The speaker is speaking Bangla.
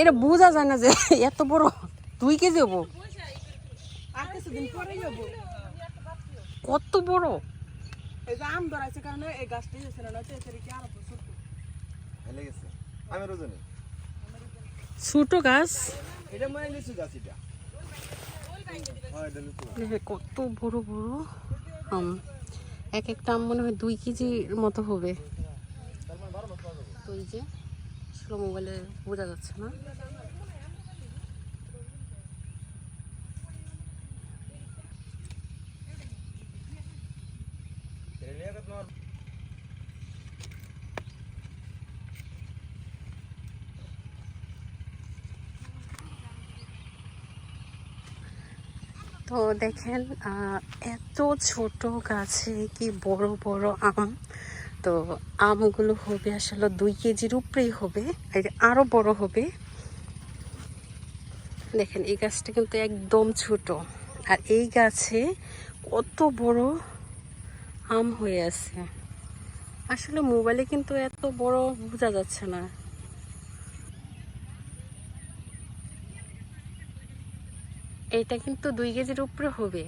এটা বোঝা যায় না যে এত বড় দুই কেজি হব। কত বড়? এই আম ধরাইছে কারণে এই গাছটাই ছোট হেলে গেছে। আমি গাছ? এটা মনে লিচু গাছ এটা। হয় কত বড় বড় আম। এক একটা আম মনে হয় দুই কেজির মতো হবে। তো যে আসলে মোবাইলে বোঝা যাচ্ছে না। তো দেখেন এত ছোট গাছে কি বড় বড় আম। তো আমগুলো হবে আসলে দুই কেজির উপরেই হবে আর আরও বড় হবে। দেখেন, এই গাছটা কিন্তু একদম ছোট। আর এই গাছে কত বড় আম হয়ে আছে। আসলে মোবাইলে কিন্তু এত বড় বোঝা যাচ্ছে না। এটা কিন্তু দুই কেজির উপরে হবে।